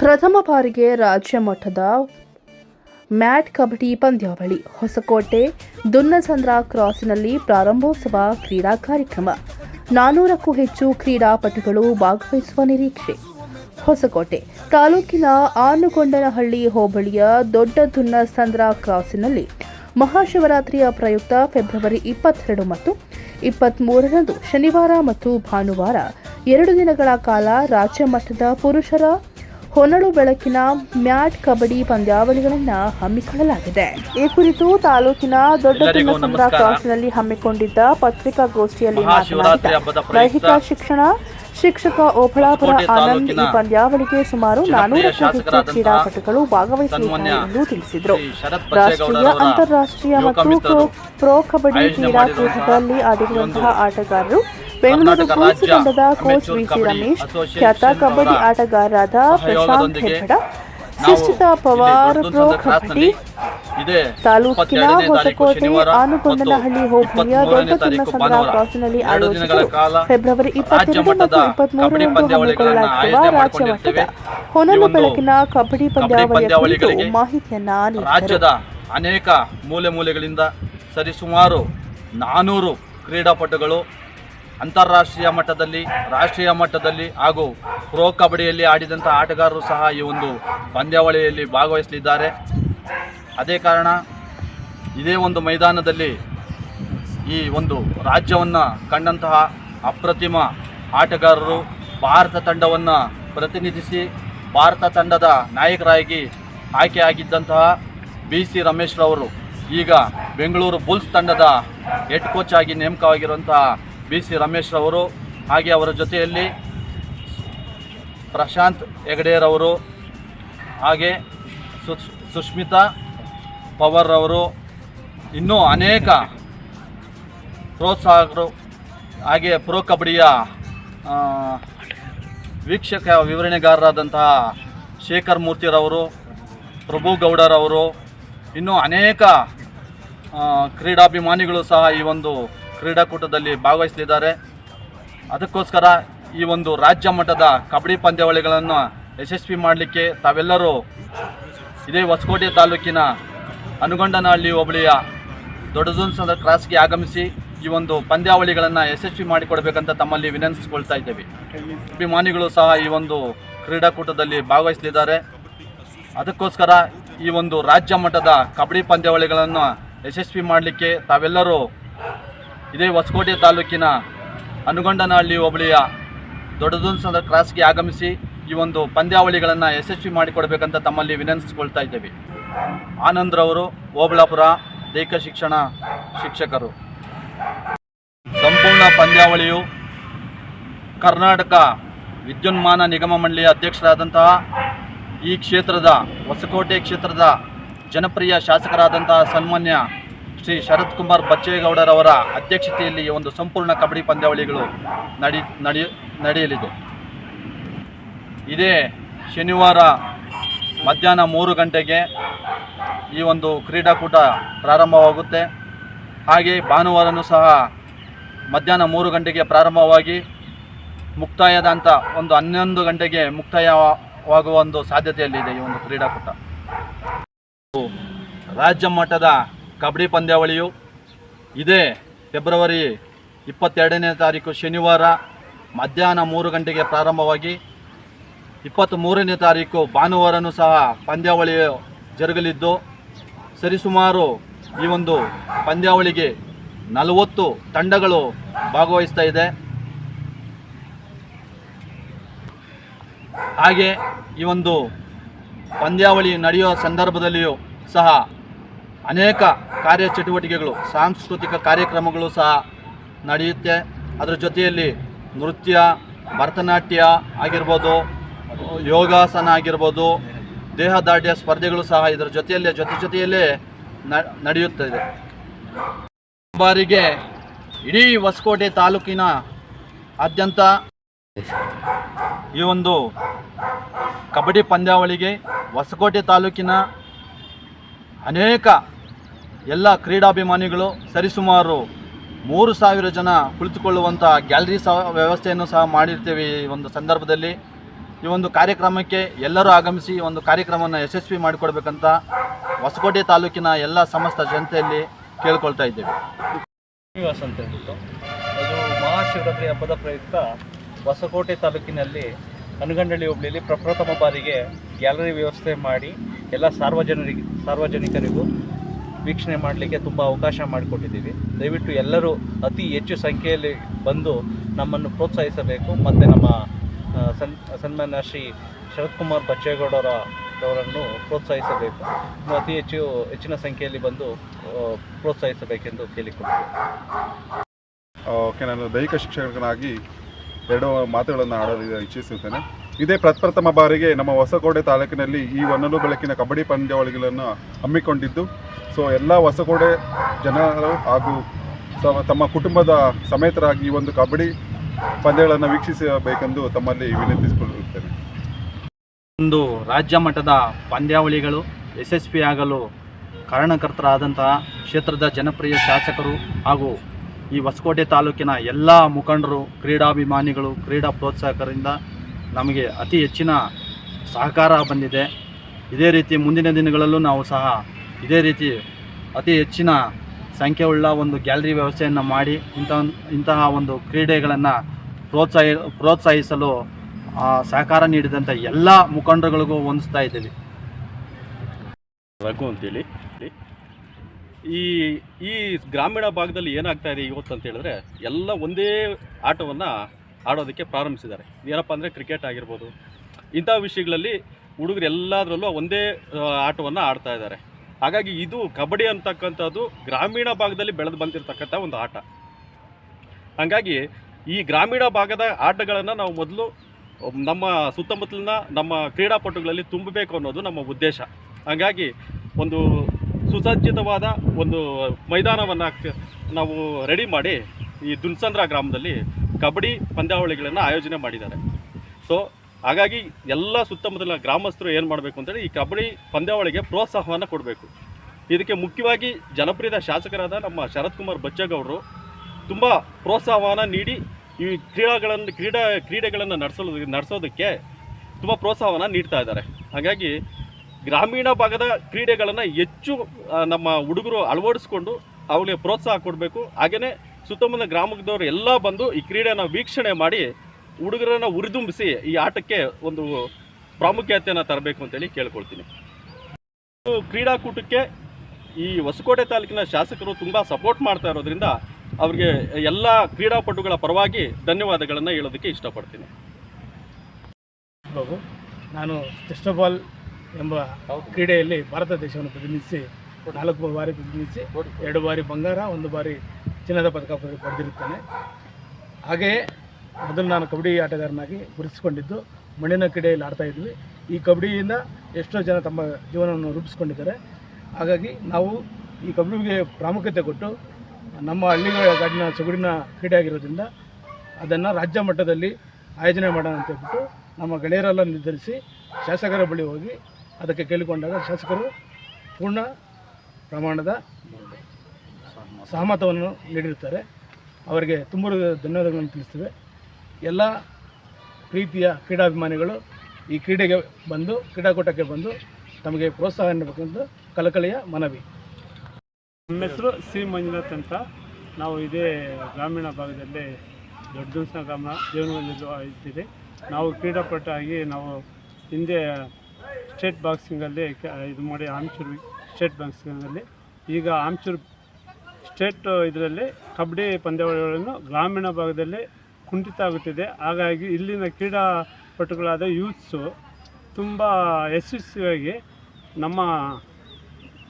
ಪ್ರಥಮ ಬಾರಿಗೆ ರಾಜ್ಯ ಮಟ್ಟದ ಮ್ಯಾಟ್ ಕಬಡ್ಡಿ ಪಂದ್ಯಾವಳಿ. ಹೊಸಕೋಟೆ ದುನ್ನಸಂದ್ರ ಕ್ರಾಸ್ನಲ್ಲಿ ಪ್ರಾರಂಭೋತ್ಸವ ಕ್ರೀಡಾ ಕಾರ್ಯಕ್ರಮ. ನಾನೂರಕ್ಕೂ ಹೆಚ್ಚು ಕ್ರೀಡಾಪಟುಗಳು ಭಾಗವಹಿಸುವ ನಿರೀಕ್ಷೆ. ಹೊಸಕೋಟೆ ತಾಲೂಕಿನ ಆನುಗೊಂಡನಹಳ್ಳಿ ಹೋಬಳಿಯ ದೊಡ್ಡ ದುನ್ನಸಂದ್ರ ಕ್ರಾಸಿನಲ್ಲಿ ಮಹಾಶಿವರಾತ್ರಿಯ ಪ್ರಯುಕ್ತ ಫೆಬ್ರವರಿ ಇಪ್ಪತ್ತೆರಡು ಮತ್ತು ಇಪ್ಪತ್ತ್ಮೂರರಂದು ಶನಿವಾರ ಮತ್ತು ಭಾನುವಾರ ಎರಡು ದಿನಗಳ ಕಾಲ ರಾಜ್ಯ ಮಟ್ಟದ ಪುರುಷರ ಹೊನಳು ಬೆಳಕಿನ ಮ್ಯಾಟ್ ಕಬಡ್ಡಿ ಪಂದ್ಯಾವಳಿಗಳನ್ನು ಹಮ್ಮಿಕೊಳ್ಳಲಾಗಿದೆ ಈ ಕುರಿತು ತಾಲೂಕಿನ ದೊಡ್ಡ. ಕ್ರಾಸ್ನಲ್ಲಿ ಹಮ್ಮಿಕೊಂಡಿದ್ದ ಪತ್ರಿಕಾಗೋಷ್ಠಿಯಲ್ಲಿ ದೈಹಿಕ ಶಿಕ್ಷಣ ಶಿಕ್ಷಕ ಓಬಳಾಪುರ ಹೊಸಕೋಟೆ ಆನಂದ್ ಈ ಪಂದ್ಯಾವಳಿಗೆ ಸುಮಾರು ನಾನೂರಕ್ಕೂ ಹೆಚ್ಚು ಕ್ರೀಡಾಪಟುಗಳು ಭಾಗವಹಿಸಲಿದ್ದಾರೆ ಎಂದು ತಿಳಿಸಿದರು ರಾಷ್ಟ್ರೀಯ ಅಂತಾರಾಷ್ಟ್ರೀಯ ಮತ್ತು ಪ್ರೊ- ಕಬಡ್ಡಿ ಕ್ರೀಡಾಕೂಟದಲ್ಲಿ ಆಡಿರುವಂತಹ ಆಟಗಾರರು ಬೆಂಗಳೂರು ಬುಲ್ಸ್ ತಂಡದ ಕೋಚ್ ಕಬಡ್ಡಿ ರಮೇಶ್ ಖ್ಯಾತ ಕಬಡ್ಡಿ ಆಟಗಾರರಾದ ಪ್ರಶಾಂತ್ ಹೆಬ್ಬಡ ಶಿಕ್ಷಿತ ಪವಾರ್ ಪ್ರೊ ಕಬಡ್ಡಿ ತಾಲೂಕಿನ ಹೊಸಕೋಟೆ ಆನುಗೊಂಡನಹಳ್ಳಿ ಹೋಬಳಿಯ ದೊಡ್ಡ ತಿಮ್ಮಸಂದ್ರ ಭಾನುವಾರ. ಕ್ರಾಸ್ನಲ್ಲಿ ಕಾಲ ಫೆಬ್ರವರಿ ಇಪ್ಪತ್ತೆರಡು ಮತ್ತು ಇಪ್ಪತ್ಮೂರರಂದು ಹಮ್ಮಿಕೊಳ್ಳಲಾಗಿರುವ ರಾಜ್ಯ ಮಟ್ಟದ ಹೊನಲು ಬೆಳಕಿನ ಕಬಡ್ಡಿ ಪಂದ್ಯಾವಳಿಯ ಕುರಿತು ಮಾಹಿತಿಯನ್ನ ರಾಜ್ಯದ ಅನೇಕ ಮೂಲೆ ಮೂಲೆಗಳಿಂದ ಸರಿಸುಮಾರು ನಾನೂರು ಕ್ರೀಡಾಪಟುಗಳು ಅಂತಾರಾಷ್ಟ್ರೀಯ ಮಟ್ಟದಲ್ಲಿ, ರಾಷ್ಟ್ರೀಯ ಮಟ್ಟದಲ್ಲಿ ಹಾಗೂ ಪ್ರೋ ಕಬಡ್ಡಿಯಲ್ಲಿ ಆಡಿದಂಥ ಆಟಗಾರರು ಸಹ ಈ ಒಂದು ಪಂದ್ಯಾವಳಿಯಲ್ಲಿ ಭಾಗವಹಿಸಲಿದ್ದಾರೆ. ಅದೇ ಕಾರಣ ಇದೇ ಒಂದು ಮೈದಾನದಲ್ಲಿ ಈ ಒಂದು ರಾಜ್ಯವನ್ನು ಕಂಡಂತಹ ಅಪ್ರತಿಮ ಆಟಗಾರರು ಭಾರತ ತಂಡವನ್ನು ಪ್ರತಿನಿಧಿಸಿ, ಭಾರತ ತಂಡದ ನಾಯಕರಾಗಿ ಆಯ್ಕೆಯಾಗಿದ್ದಂತಹ ಬಿ ಸಿ ರಮೇಶ್ರವರು ಈಗ ಬೆಂಗಳೂರು ಬುಲ್ಸ್ ತಂಡದ ಹೆಡ್ ಕೋಚ್ ಆಗಿ ನೇಮಕವಾಗಿರುವಂತಹ ಬಿ ಸಿ ರಮೇಶ್ರವರು ಹಾಗೆ ಅವರ ಜೊತೆಯಲ್ಲಿ ಪ್ರಶಾಂತ್ ಹೆಗಡೆಯರವರು ಹಾಗೆ ಸುಶ್ ಸುಷ್ಮಿತಾ ಪವರ್ ಅವರು ಇನ್ನೂ ಅನೇಕ ಪ್ರೋತ್ಸಾಹಕರು ಹಾಗೆ ಪ್ರೋ ಕಬಡ್ಡಿಯ ವೀಕ್ಷಕ ವಿವರಣೆಗಾರರಾದಂತಹ ಶೇಖರ್ ಮೂರ್ತಿರವರು, ಪ್ರಭು ಗೌಡರವರು, ಇನ್ನೂ ಅನೇಕ ಕ್ರೀಡಾಭಿಮಾನಿಗಳು ಸಹ ಈ ಒಂದು ಕ್ರೀಡಾಕೂಟದಲ್ಲಿ ಭಾಗವಹಿಸಲಿದ್ದಾರೆ. ಅದಕ್ಕೋಸ್ಕರ ಈ ಒಂದು ರಾಜ್ಯ ಮಟ್ಟದ ಕಬಡ್ಡಿ ಪಂದ್ಯಾವಳಿಗಳನ್ನು ಯಶಸ್ವಿ ಮಾಡಲಿಕ್ಕೆ ತಾವೆಲ್ಲರೂ ಇದೇ ಹೊಸಕೋಟೆ ತಾಲೂಕಿನ ಅನುಗೊಂಡನಹಳ್ಳಿ ಹೋಬಳಿಯ ದೊಡ್ಡದೊಂದು ಕ್ರಾಸ್ಗೆ ಆಗಮಿಸಿ ಈ ಒಂದು ಪಂದ್ಯಾವಳಿಗಳನ್ನು ಯಶಸ್ವಿ ಮಾಡಿಕೊಡಬೇಕಂತ ತಮ್ಮಲ್ಲಿ ವಿನಂತಿಸಿಕೊಳ್ತಾ ಇದ್ದೇವೆ. ಅಭಿಮಾನಿಗಳು ಸಹ ಈ ಒಂದು ಕ್ರೀಡಾಕೂಟದಲ್ಲಿ ಭಾಗವಹಿಸಲಿದ್ದಾರೆ. ಅದಕ್ಕೋಸ್ಕರ ಈ ಒಂದು ರಾಜ್ಯ ಮಟ್ಟದ ಕಬಡ್ಡಿ ಪಂದ್ಯಾವಳಿಗಳನ್ನು ಯಶಸ್ವಿ ಮಾಡಲಿಕ್ಕೆ ತಾವೆಲ್ಲರೂ ಇದೇ ಹೊಸಕೋಟೆ ತಾಲೂಕಿನ ಅನುಗೊಂಡನಹಳ್ಳಿ ಹೋಬಳಿಯ ದೊಡ್ಡದುನ್ಸದ ಕ್ರಾಸ್ಗೆ ಆಗಮಿಸಿ ಈ ಒಂದು ಪಂದ್ಯಾವಳಿಗಳನ್ನು ಯಶಸ್ವಿ ಮಾಡಿಕೊಡ್ಬೇಕಂತ ತಮ್ಮಲ್ಲಿ ವಿನಂತಿಸಿಕೊಳ್ತಾ ಇದ್ದೇವೆ. ಆನಂದ್ರವರು ಓಬಳಾಪುರ ದೈಹಿಕ ಶಿಕ್ಷಣ ಶಿಕ್ಷಕರು. ಸಂಪೂರ್ಣ ಪಂದ್ಯಾವಳಿಯು ಕರ್ನಾಟಕ ವಿದ್ಯುನ್ಮಾನ ನಿಗಮ ಮಂಡಳಿಯ ಅಧ್ಯಕ್ಷರಾದಂತಹ ಈ ಕ್ಷೇತ್ರದ, ಹೊಸಕೋಟೆ ಕ್ಷೇತ್ರದ ಜನಪ್ರಿಯ ಶಾಸಕರಾದಂತಹ ಸನ್ಮಾನ್ಯ ಶ್ರೀ ಶರತ್ ಕುಮಾರ್ ಬಚ್ಚೇಗೌಡರವರ ಅಧ್ಯಕ್ಷತೆಯಲ್ಲಿ ಒಂದು ಸಂಪೂರ್ಣ ಕಬಡ್ಡಿ ಪಂದ್ಯಾವಳಿಗಳು ನಡಿ ನಡೆಯ ನಡೆಯಲಿದೆ ಇದೇ ಶನಿವಾರ ಮಧ್ಯಾಹ್ನ ಮೂರು ಗಂಟೆಗೆ ಈ ಒಂದು ಕ್ರೀಡಾಕೂಟ ಪ್ರಾರಂಭವಾಗುತ್ತೆ. ಹಾಗೆ ಭಾನುವಾರನೂ ಸಹ ಮಧ್ಯಾಹ್ನ ಮೂರು ಗಂಟೆಗೆ ಪ್ರಾರಂಭವಾಗಿ ಮುಕ್ತಾಯದ ಅಂತ ಒಂದು ಹನ್ನೊಂದು ಗಂಟೆಗೆ ಮುಕ್ತಾಯವಾಗುವ ಒಂದು ಸಾಧ್ಯತೆಯಲ್ಲಿದೆ ಈ ಒಂದು ಕ್ರೀಡಾಕೂಟ. ರಾಜ್ಯ ಮಟ್ಟದ ಕಬಡ್ಡಿ ಪಂದ್ಯಾವಳಿಯು ಇದೇ ಫೆಬ್ರವರಿ ಇಪ್ಪತ್ತೆರಡನೇ ತಾರೀಕು ಶನಿವಾರ ಮಧ್ಯಾಹ್ನ ಮೂರು ಗಂಟೆಗೆ ಪ್ರಾರಂಭವಾಗಿ ಇಪ್ಪತ್ತ್ಮೂರನೇ ತಾರೀಕು ಭಾನುವಾರನೂ ಸಹ ಪಂದ್ಯಾವಳಿ ಜರುಗಲಿದ್ದು, ಸರಿಸುಮಾರು ಈ ಒಂದು ಪಂದ್ಯಾವಳಿಗೆ ನಲವತ್ತು ತಂಡಗಳು ಭಾಗವಹಿಸ್ತಾ ಇದೆ. ಹಾಗೆ ಈ ಒಂದು ಪಂದ್ಯಾವಳಿ ನಡೆಯುವ ಸಂದರ್ಭದಲ್ಲಿಯೂ ಸಹ ಅನೇಕ ಕಾರ್ಯಚಟುವಟಿಕೆಗಳು, ಸಾಂಸ್ಕೃತಿಕ ಕಾರ್ಯಕ್ರಮಗಳು ಸಹ ನಡೆಯುತ್ತೆ. ಅದರ ಜೊತೆಯಲ್ಲಿ ನೃತ್ಯ, ಭರತನಾಟ್ಯ ಆಗಿರ್ಬೋದು, ಯೋಗಾಸನ ಆಗಿರ್ಬೋದು ದೇಹದಾಢ್ಯ ಸ್ಪರ್ಧೆಗಳು ಸಹ ಇದರ ಜೊತೆಯಲ್ಲೇ, ಜೊತೆ ಜೊತೆಯಲ್ಲೇ ನಡೆಯುತ್ತದೆ ಬಾರಿಗೆ ಇಡೀ ಹೊಸಕೋಟೆ ತಾಲೂಕಿನ ಆದ್ಯಂತ ಈ ಒಂದು ಕಬಡ್ಡಿ ಪಂದ್ಯಾವಳಿಗೆ ಹೊಸಕೋಟೆ ತಾಲೂಕಿನ ಅನೇಕ ಎಲ್ಲ ಕ್ರೀಡಾಭಿಮಾನಿಗಳು ಸರಿಸುಮಾರು ಮೂರು ಸಾವಿರ ಜನ ಕುಳಿತುಕೊಳ್ಳುವಂಥ ಗ್ಯಾಲರಿ ಸಹ ವ್ಯವಸ್ಥೆಯನ್ನು ಸಹ ಮಾಡಿರ್ತೇವೆ ಈ ಒಂದು ಸಂದರ್ಭದಲ್ಲಿ. ಈ ಒಂದು ಕಾರ್ಯಕ್ರಮಕ್ಕೆ ಎಲ್ಲರೂ ಆಗಮಿಸಿ ಈ ಒಂದು ಕಾರ್ಯಕ್ರಮವನ್ನು ಯಶಸ್ವಿ ಮಾಡಿಕೊಡ್ಬೇಕಂತ ಹೊಸಕೋಟೆ ತಾಲೂಕಿನ ಎಲ್ಲ ಸಮಸ್ತ ಜನತೆಯಲ್ಲಿ ಕೇಳ್ಕೊಳ್ತಾ ಇದ್ದೇವೆ. ಶ್ರೀನಿವಾಸ್ ಅಂತ ಹೇಳ್ಬಿಟ್ಟು, ಅದು ಮಹಾಶಿವರಾತ್ರಿ ಹಬ್ಬದ ಪ್ರಯುಕ್ತ ಹೊಸಕೋಟೆ ತಾಲೂಕಿನಲ್ಲಿ ಅನಗಂಡಳ್ಳಿ ಹೋಬಳಿಯಲ್ಲಿ ಪ್ರಪ್ರಥಮ ಬಾರಿಗೆ ಗ್ಯಾಲರಿ ವ್ಯವಸ್ಥೆ ಮಾಡಿ ಎಲ್ಲ ಸಾರ್ವಜನಿಕ, ಸಾರ್ವಜನಿಕರಿಗೂ ವೀಕ್ಷಣೆ ಮಾಡಲಿಕ್ಕೆ ತುಂಬ ಅವಕಾಶ ಮಾಡಿಕೊಟ್ಟಿದ್ದೀವಿ. ದಯವಿಟ್ಟು ಎಲ್ಲರೂ ಅತಿ ಹೆಚ್ಚು ಸಂಖ್ಯೆಯಲ್ಲಿ ಬಂದು ನಮ್ಮನ್ನು ಪ್ರೋತ್ಸಾಹಿಸಬೇಕು. ಮತ್ತು ನಮ್ಮ ಸನ್, ಸನ್ಮಾನ್ಯ ಶ್ರೀ ಶರತ್ ಕುಮಾರ್ ಬಚ್ಚೇಗೌಡರ ಅವರನ್ನು ಪ್ರೋತ್ಸಾಹಿಸಬೇಕು. ಅತಿ ಹೆಚ್ಚು, ಹೆಚ್ಚಿನ ಸಂಖ್ಯೆಯಲ್ಲಿ ಬಂದು ಪ್ರೋತ್ಸಾಹಿಸಬೇಕೆಂದು ಕೇಳಿಕೊಳ್ತೀವಿ ಓಕೆ, ನಾನು ದೈಹಿಕ ಶಿಕ್ಷಕನಾಗಿ ಎರಡು ಮಾತುಗಳನ್ನು ಆಡಲು ಇಚ್ಛಿಸುತ್ತೇನೆ. ಇದೇ ಪ್ರಪ್ರಥಮ ಬಾರಿಗೆ ನಮ್ಮ ಹೊಸಕೋಟೆ ತಾಲೂಕಿನಲ್ಲಿ ಈ ಒನ್ನಲು ಬೆಳಕಿನ ಕಬಡ್ಡಿ ಪಂದ್ಯಾವಳಿಗಳನ್ನು ಹಮ್ಮಿಕೊಂಡಿದ್ದು. ಸೊ ಎಲ್ಲ ಹೊಸಕೋಟೆ ಜನರು ಹಾಗೂ ತಮ್ಮ ಕುಟುಂಬದ ಸಮೇತರಾಗಿ ಈ ಒಂದು ಕಬಡ್ಡಿ ಪಂದ್ಯಗಳನ್ನು ವೀಕ್ಷಿಸಬೇಕೆಂದು ತಮ್ಮಲ್ಲಿ ವಿನಂತಿಸಿಕೊಳ್ಳುತ್ತೇನೆ. ಒಂದು ರಾಜ್ಯ ಮಟ್ಟದ ಪಂದ್ಯಾವಳಿಗಳು ಯಶಸ್ವಿಯಾಗಲು ಕಾರಣಕರ್ತರಾದಂತಹ ಕ್ಷೇತ್ರದ ಜನಪ್ರಿಯ ಶಾಸಕರು ಹಾಗೂ ಈ ಹೊಸಕೋಟೆ ತಾಲೂಕಿನ ಎಲ್ಲ ಮುಖಂಡರು, ಕ್ರೀಡಾಭಿಮಾನಿಗಳು, ಕ್ರೀಡಾ ಪ್ರೋತ್ಸಾಹಕರಿಂದ ನಮಗೆ ಅತಿ ಹೆಚ್ಚಿನ ಸಹಕಾರ ಬಂದಿದೆ. ಇದೇ ರೀತಿ ಮುಂದಿನ ದಿನಗಳಲ್ಲೂ ನಾವು ಸಹ ಇದೇ ರೀತಿ ಅತಿ ಹೆಚ್ಚಿನ ಸಂಖ್ಯೆಯುಳ್ಳ ಒಂದು ಗ್ಯಾಲರಿ ವ್ಯವಸ್ಥೆಯನ್ನು ಮಾಡಿ ಇಂಥ, ಇಂತಹ ಒಂದು ಕ್ರೀಡೆಗಳನ್ನು ಪ್ರೋತ್ಸಾಹ, ಪ್ರೋತ್ಸಾಹಿಸಲು ಸಹಕಾರ ನೀಡಿದಂಥ ಎಲ್ಲ ಮುಖಂಡರುಗಳಿಗೂ ಹೊಂದಿಸ್ತಾ ಇದ್ದೀವಿ. ಅಂತೇಳಿ. ಈ ಈ ಗ್ರಾಮೀಣ ಭಾಗದಲ್ಲಿ ಏನಾಗ್ತಾ ಇದೆ ಇವತ್ತು ಅಂತ ಹೇಳಿದ್ರೆ ಎಲ್ಲ ಒಂದೇ ಆಟವನ್ನು ಆಡೋದಕ್ಕೆ ಪ್ರಾರಂಭಿಸಿದ್ದಾರೆ. ಏನಪ್ಪ ಅಂದರೆ ಕ್ರಿಕೆಟ್ ಆಗಿರ್ಬೋದು. ಇಂಥ ವಿಷಯಗಳಲ್ಲಿ ಹುಡುಗರು ಎಲ್ಲದರಲ್ಲೂ ಒಂದೇ ಆಟವನ್ನು ಆಡ್ತಾ ಇದ್ದಾರೆ. ಹಾಗಾಗಿ ಇದು ಕಬಡ್ಡಿ ಅಂತಕ್ಕಂಥದ್ದು ಗ್ರಾಮೀಣ ಭಾಗದಲ್ಲಿ ಬೆಳೆದು ಬಂದಿರತಕ್ಕಂಥ ಒಂದು ಆಟ. ಹಾಗಾಗಿ ಈ ಗ್ರಾಮೀಣ ಭಾಗದ ಆಟಗಳನ್ನು ನಾವು ಮೊದಲು, ನಮ್ಮ ಸುತ್ತಮುತ್ತಲಿನ ನಮ್ಮ ಕ್ರೀಡಾಪಟುಗಳಲ್ಲಿ ತುಂಬಬೇಕು ಅನ್ನೋದು ನಮ್ಮ ಉದ್ದೇಶ. ಹಾಗಾಗಿ ಒಂದು ಸುಸಜ್ಜಿತವಾದ ಒಂದು ಮೈದಾನವನ್ನು ನಾವು ರೆಡಿ ಮಾಡಿ ಈ ದುನ್ಸಂದ್ರ ಗ್ರಾಮದಲ್ಲಿ ಕಬಡ್ಡಿ ಪಂದ್ಯಾವಳಿಗಳನ್ನು ಆಯೋಜನೆ ಮಾಡಿದ್ದಾರೆ. ಸೊ ಹಾಗಾಗಿ ಎಲ್ಲ ಸುತ್ತಮುತ್ತಲಿನ ಗ್ರಾಮಸ್ಥರು ಏನು ಮಾಡಬೇಕು ಅಂತೇಳಿ ಈ ಕಬಡ್ಡಿ ಪಂದ್ಯಾವಳಿಗೆ ಪ್ರೋತ್ಸಾಹವನ್ನು ಕೊಡಬೇಕು. ಇದಕ್ಕೆ ಮುಖ್ಯವಾಗಿ ಜನಪ್ರಿಯದ ಶಾಸಕರಾದ ನಮ್ಮ ಶರತ್ ಕುಮಾರ್ ಬಚ್ಚೇಗೌಡರು ತುಂಬ ಪ್ರೋತ್ಸಾಹವನ್ನು ನೀಡಿ ಈ ಕ್ರೀಡಾಗಳನ್ನು ಕ್ರೀಡಾ, ಕ್ರೀಡೆಗಳನ್ನು ನಡೆಸಲು, ನಡೆಸೋದಕ್ಕೆ ತುಂಬ ಪ್ರೋತ್ಸಾಹವನ್ನು ನೀಡ್ತಾ ಇದ್ದಾರೆ. ಹಾಗಾಗಿ ಗ್ರಾಮೀಣ ಭಾಗದ ಕ್ರೀಡೆಗಳನ್ನು ಹೆಚ್ಚು ನಮ್ಮ ಹುಡುಗರು ಅಳವಡಿಸ್ಕೊಂಡು ಅವಳಿಗೆ ಪ್ರೋತ್ಸಾಹ ಕೊಡಬೇಕು. ಹಾಗೆಯೇ ಸುತ್ತಮುತ್ತ ಗ್ರಾಮದವರು ಎಲ್ಲ ಬಂದು ಈ ಕ್ರೀಡೆಯನ್ನು ವೀಕ್ಷಣೆ ಮಾಡಿ ಹುಡುಗರನ್ನು ಹುರಿದುಂಬಿಸಿ ಈ ಆಟಕ್ಕೆ ಒಂದು ಪ್ರಾಮುಖ್ಯತೆಯನ್ನು ತರಬೇಕು ಅಂತೇಳಿ ಕೇಳ್ಕೊಳ್ತೀನಿ. ಕ್ರೀಡಾಕೂಟಕ್ಕೆ ಈ ಹೊಸಕೋಟೆ ತಾಲೂಕಿನ ಶಾಸಕರು ತುಂಬ ಸಪೋರ್ಟ್ ಮಾಡ್ತಾ ಇರೋದ್ರಿಂದ ಅವರಿಗೆ ಎಲ್ಲ ಕ್ರೀಡಾಪಟುಗಳ ಪರವಾಗಿ ಧನ್ಯವಾದಗಳನ್ನು ಹೇಳೋದಕ್ಕೆ ಇಷ್ಟಪಡ್ತೀನಿ. ನಾನು ಟೆಸ್ಟೋಬಾಲ್ ಎಂಬ ಕ್ರೀಡೆಯಲ್ಲಿ ಭಾರತ ದೇಶವನ್ನು ಪ್ರತಿನಿಧಿಸಿ ನಾಲ್ಕು ಬಾರಿ ಪ್ರತಿನಿಧಿಸಿ ಎರಡು ಬಾರಿ ಬಂಗಾರ ಒಂದು ಬಾರಿ ಚಿನ್ನದ ಪದಕ ಪಡೆ- ಪಡೆದಿರುತ್ತೇನೆ. ಹಾಗೆಯೇ ಮೊದಲು ನಾನು ಕಬಡ್ಡಿ ಆಟಗಾರನಾಗಿ ಗುರುತಿಸಿಕೊಂಡಿದ್ದು, ಮಣ್ಣಿನ ಕ್ರೀಡೆಯಲ್ಲಿ ಆಡ್ತಾ ಇದ್ವಿ. ಈ ಕಬಡ್ಡಿಯಿಂದ ಎಷ್ಟೋ ಜನ ತಮ್ಮ ಜೀವನವನ್ನು ರೂಪಿಸ್ಕೊಂಡಿದ್ದಾರೆ. ಹಾಗಾಗಿ ನಾವು ಈ ಕಬಡ್ಡಿಗೆ ಪ್ರಾಮುಖ್ಯತೆ ಕೊಟ್ಟು ನಮ್ಮ ಹಳ್ಳಿಗಳ ಗಾಡಿನ ಸೊಗಡಿನ ಕ್ರೀಡೆ ಆಗಿರೋದ್ರಿಂದ ಅದನ್ನು ರಾಜ್ಯ ಮಟ್ಟದಲ್ಲಿ ಆಯೋಜನೆ ಮಾಡೋಣ ಅಂತ ಹೇಳ್ಬಿಟ್ಟು ನಮ್ಮ ಗೆಳೆಯರೆಲ್ಲ ನಿರ್ಧರಿಸಿ ಶಾಸಕರ ಬಳಿ ಹೋಗಿ ಅದಕ್ಕೆ ಕೇಳಿಕೊಂಡಾಗ ಶಾಸಕರು ಪೂರ್ಣ ಪ್ರಮಾಣದ ಸಹಮತವನ್ನು ನೀಡಿರುತ್ತಾರೆ. ಅವರಿಗೆ ತುಂಬ ಧನ್ಯವಾದಗಳನ್ನು ತಿಳಿಸ್ತೇವೆ. ಎಲ್ಲ ಪ್ರೀತಿಯ ಕ್ರೀಡಾಭಿಮಾನಿಗಳು ಈ ಕ್ರೀಡೆಗೆ ಬಂದು, ಕ್ರೀಡಾಕೂಟಕ್ಕೆ ಬಂದು ತಮಗೆ ಪ್ರೋತ್ಸಾಹ ನೀಡಬೇಕೆಂದು ಕಲಕಳಿಯ ಮನವಿ. ನಮ್ಮ ಹೆಸರು ಸಿ ಮಂಜುನಾಥ್ ಅಂತ. ನಾವು ಇದೇ ಗ್ರಾಮೀಣ ಭಾಗದಲ್ಲಿ ದೊಡ್ಡ ಗ್ರಾಮ ಜೀವನದಲ್ಲಿ ಇದ್ದೀವಿ. ನಾವು ಕ್ರೀಡಾಪಟು ಆಗಿ ನಾವು ಹಿಂದೆ ಸ್ಟೇಟ್ ಬಾಕ್ಸಿಂಗಲ್ಲಿ ಇದು ಮಾಡಿ ಆಮ್ಚೂರು ಸ್ಟೇಟ್ ಬಾಕ್ಸಿಂಗಲ್ಲಿ. ಈಗ ಆಮ್ಚೂರು ಸ್ಟೇಟ್ ಇದರಲ್ಲಿ ಕಬಡ್ಡಿ ಪಂದ್ಯಾವಳಿಗಳನ್ನು ಗ್ರಾಮೀಣ ಭಾಗದಲ್ಲಿ ಕುಂಠಿತ ಆಗುತ್ತಿದೆ ಹಾಗಾಗಿ ಇಲ್ಲಿನ ಕ್ರೀಡಾಪಟುಗಳಾದ ಯೂತ್ಸು ತುಂಬ ಯಶಸ್ವಿಯಾಗಿ ನಮ್ಮ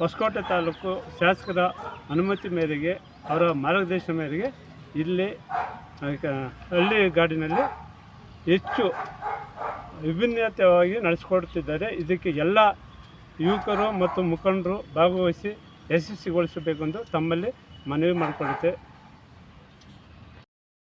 ಹೊಸಕೋಟೆ ತಾಲೂಕು ಶಾಸಕರ ಅನುಮತಿ ಮೇರೆಗೆ, ಅವರ ಮಾರ್ಗದರ್ಶನ ಮೇರೆಗೆ ಇಲ್ಲಿ ಹಳ್ಳಿ ಗಾಡಿನಲ್ಲಿ ಹೆಚ್ಚು ವಿಭಿನ್ನತೆಯಾಗಿ ನಡೆಸಿಕೊಡುತ್ತಿದ್ದಾರೆ. ಇದಕ್ಕೆ ಎಲ್ಲ ಯುವಕರು ಮತ್ತು ಮುಖಂಡರು ಭಾಗವಹಿಸಿ ಯಶಸ್ವಿಗೊಳಿಸಬೇಕೆಂದು ತಮ್ಮಲ್ಲಿ ಮನವಿ ಮಾಡಿಕೊಳ್ಳುತ್ತೆ